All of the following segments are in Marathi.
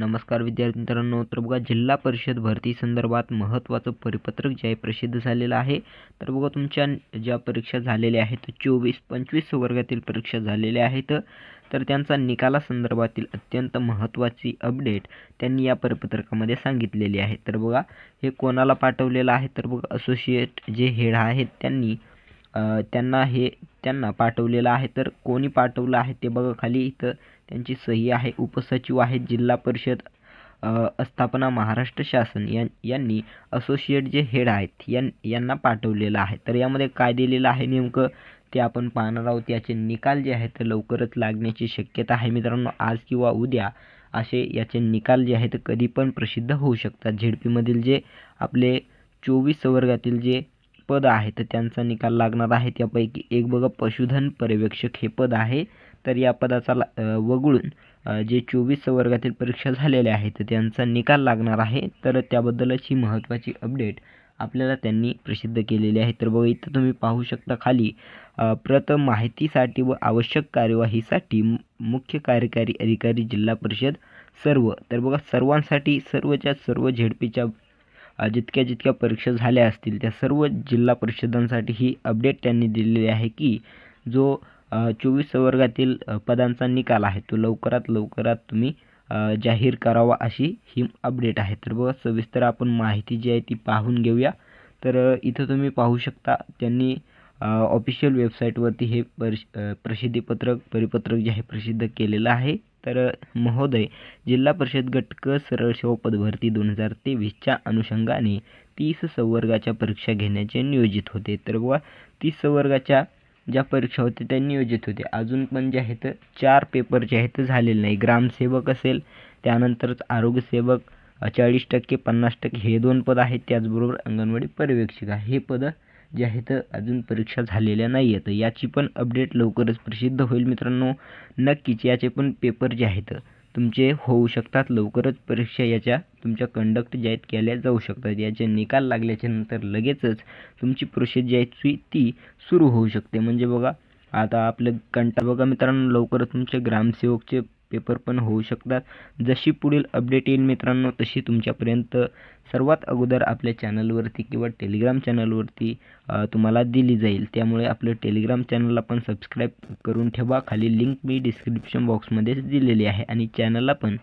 नमस्कार विद्यार्थी मित्रांनो. तर बघा जिल्हा परिषद भरती संदर्भात महत्त्वाचं परिपत्रक जे आहे प्रसिद्ध झालेलं आहे. तर बघा तुमच्या ज्या परीक्षा झालेल्या आहेत चोवीस पंचवीस वर्गातील परीक्षा झालेल्या आहेत. तर त्यांचा निकालासंदर्भातील अत्यंत महत्त्वाची अपडेट त्यांनी या परिपत्रकामध्ये सांगितलेली आहे. तर बघा हे कोणाला पाठवलेलं आहे? तर बघा असोसिएट जे हेड आहेत त्यांनी त्यांना हे त्यांना पाठवलेलं आहे. तर कोणी पाठवलं आहे ते बघा खाली. इथं त्यांची सही आहे. उपसचिव आहेत जिल्हा परिषद स्थापना महाराष्ट्र शासन यां यांनी असोसिएट जे हेड आहेत यां यांना पाठवलेलं आहे. तर यामध्ये काय दिलेलं आहे नेमकं ते आपण पाहणार आहोत. याचे निकाल जे आहेत ते लवकरच लागण्याची शक्यता आहे मित्रांनो. आज किंवा उद्या असे याचे निकाल जे आहेत कधी पण प्रसिद्ध होऊ शकतात. झेडपीमधील जे आपले चोवीस वर्गातील जे पद आहे तर त्यांचा निकाल लागणार आहे. त्यापैकी एक बघा पशुधन पर्यवेक्षक हे पद आहे. तर या पदाचा वगळून जे चोवीस वर्गातील परीक्षा झालेल्या आहेत तर त्यांचा निकाल लागणार आहे. तर त्याबद्दलच ही महत्त्वाची अपडेट आपल्याला त्यांनी प्रसिद्ध केलेली आहे. तर बघा इथं तुम्ही पाहू शकता खाली प्रत माहितीसाठी व आवश्यक कार्यवाहीसाठी मुख्य कार्यकारी अधिकारी जिल्हा परिषद सर्व. तर बघा सर्वांसाठी सर्वच्या सर्व झेडपीच्या जितक्या जितक्या परीक्षा झाल्या असतील त्या सर्व जिल्हा परिषदांसाठी ही अपडेट त्यांनी दिलेली आहे की जो चोवीस वर्गातील पदांचा निकाल आहे तो लवकरात लवकरात तुम्ही जाहीर करावा अशी ही अपडेट आहे. तर बघा सविस्तर आपण माहिती जी आहे ती पाहून घेऊया. तर इथं तुम्ही पाहू शकता त्यांनी ऑफिशियल वेबसाईटवरती हे परिश प्रसिद्धीपत्रक परिपत्रक जे आहे प्रसिद्ध केलेलं आहे. तर महोदय जिल्हा परिषद गटक सरळ सेवा पदभरती दोन हजार तेवीसच्या अनुषंगाने तीस संवर्गाच्या परीक्षा घेण्याचे नियोजित होते. तर व तीस संवर्गाच्या ज्या परीक्षा होत्या त्या नियोजित होते अजून पण जे आहेत चार पेपर जे आहेत झालेले नाही. ग्रामसेवक असेल त्यानंतरच आरोग्यसेवक चाळीस टक्के पन्नास टक्के हे दोन पद आहेत. त्याचबरोबर अंगणवाडी पर्यवेक्षिका. हे पदं जे आहेत अजून परीक्षा झालेल्या नाही आहेत याची पण अपडेट लवकरच प्रसिद्ध होईल मित्रांनो. नक्कीच याचे पण पेपर जे आहेत तुमचे होऊ शकतात. लवकरच परीक्षा याच्या तुमच्या कंडक्ट ज्या आहेत केल्या जाऊ शकतात. याचे निकाल लागल्याच्या नंतर लगेचच तुमची प्रोसेस जी आहे ती सुरू होऊ शकते. म्हणजे बघा आता आपलं कंटा बघा मित्रांनो. लवकरच तुमचे ग्रामसेवकचे पेपर पण होऊ शकतात. जशी पुढील अपडेट येईल मित्रांनो तशी तुमच्यापर्यंत सर्वात अगोदर आपल्या चॅनलवरती किंवा टेलिग्राम चॅनलवरती तुम्हाला दिली जाईल. त्यामुळे आपलं टेलिग्राम चॅनलला पण सबस्क्राईब करून ठेवा. खाली लिंक मी डिस्क्रिप्शन बॉक्समध्येच दिलेली आहे. आणि चॅनलला पण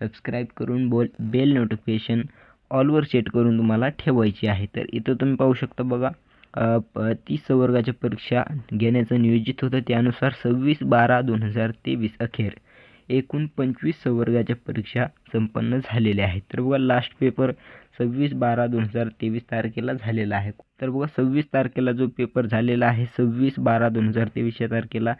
सबस्क्राईब करून बोल बेल नोटिफिकेशन ऑलवर सेट करून तुम्हाला ठेवायची आहे. तर इथं तुम्ही पाहू शकता बघा तीस वर्गाच्या परीक्षा घेण्याचं नियोजित होतं. त्यानुसार सव्वीस बारा दोन हजार तेवीस अखेर. एकूण पंचवीस संवर्गाच्या परीक्षा संपन्न झालेल्या आहेत. तर बघा लास्ट पेपर सव्वीस बारा दोन हजार तेवीस तारखेला झालेला आहे. तर बघा सव्वीस तारखेला जो पेपर झालेला आहे सव्वीस बारा दोन हजार तेवीस या तारखेला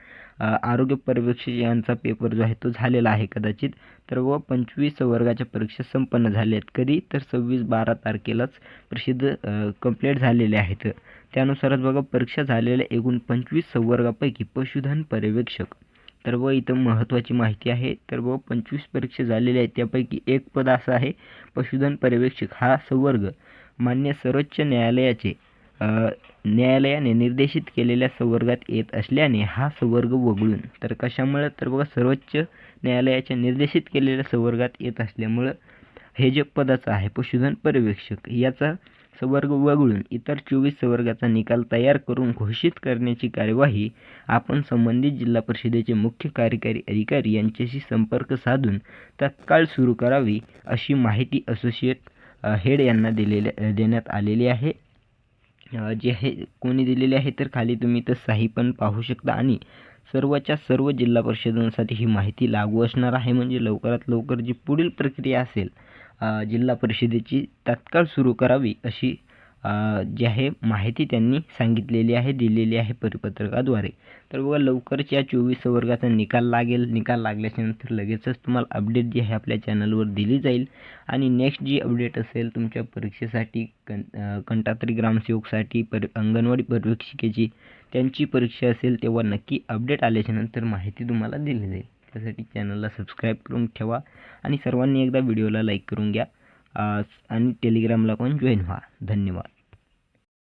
आरोग्य पर्यवेक्षक यांचा पेपर जो आहे तो झालेला आहे कदाचित. तर बघा पंचवीस वर्गाच्या परीक्षा संपन्न झाल्या आहेत. कधी? तर सव्वीस बारा तारखेलाच प्रसिद्ध कंप्लीट झालेले आहेत. त्यानुसारच बघा परीक्षा झालेल्या एकूण पंचवीस संवर्गापैकी पशुधन पर्यवेक्षक तर व इथं महत्त्वाची माहिती आहे. तर व पंचवीस परीक्षा झालेल्या आहेत. त्यापैकी एक पद असं आहे पशुधन पर्यवेक्षक. हा संवर्ग मान्य सर्वोच्च न्यायालयाचे न्यायालयाने निर्देशित केलेल्या संवर्गात येत असल्याने हा संवर्ग वगळून. तर कशामुळं? तर बघा सर्वोच्च न्यायालयाच्या निर्देशित केलेल्या संवर्गात येत असल्यामुळं हे जे पदाचं आहे पशुधन पर्यवेक्षक याचा संवर्ग वगळून इतर चोवीस संवर्गाचा निकाल तयार करून घोषित करण्याची कार्यवाही आपण संबंधित जिल्हा परिषदेचे मुख्य कार्यकारी अधिकारी यांच्याशी संपर्क साधून तत्काळ सुरू करावी अशी माहिती असोसिएट हेड यांना दिलेल्या देण्यात आलेली आहे. जे आहे कोणी दिलेले आहे तर खाली तुम्ही तर साही पण पाहू शकता आणि सर्वच्या सर्व जिल्हा परिषदांसाठी ही माहिती लागू असणार आहे. म्हणजे लवकरात लवकर जी पुढील प्रक्रिया असेल जिल्हा परिषदेची तात्काळ सुरू करावी अशी जी आहे माहिती त्यांनी सांगितलेली आहे दिलेली आहे परिपत्रकाद्वारे. तर बघा लवकरच या चोवीस वर्गाचा निकाल लागेल. निकाल लागल्याच्यानंतर लगेचच तुम्हाला अपडेट जी आहे आपल्या चॅनलवर दिली जाईल. आणि नेक्स्ट जी अपडेट असेल तुमच्या परीक्षेसाठी कं कंटात्री ग्रामसेवकसाठी पर अंगणवाडी परीक्षिकेची त्यांची परीक्षा असेल तेव्हा नक्की अपडेट आल्याच्यानंतर माहिती तुम्हाला दिली जाईल. त्यासाठी चॅनलला सबस्क्राईब करून ठेवा आणि सर्वांनी एकदा व्हिडिओला लाईक करून घ्या. आणि टेलिग्रामला पण जॉईन व्हा. धन्यवाद.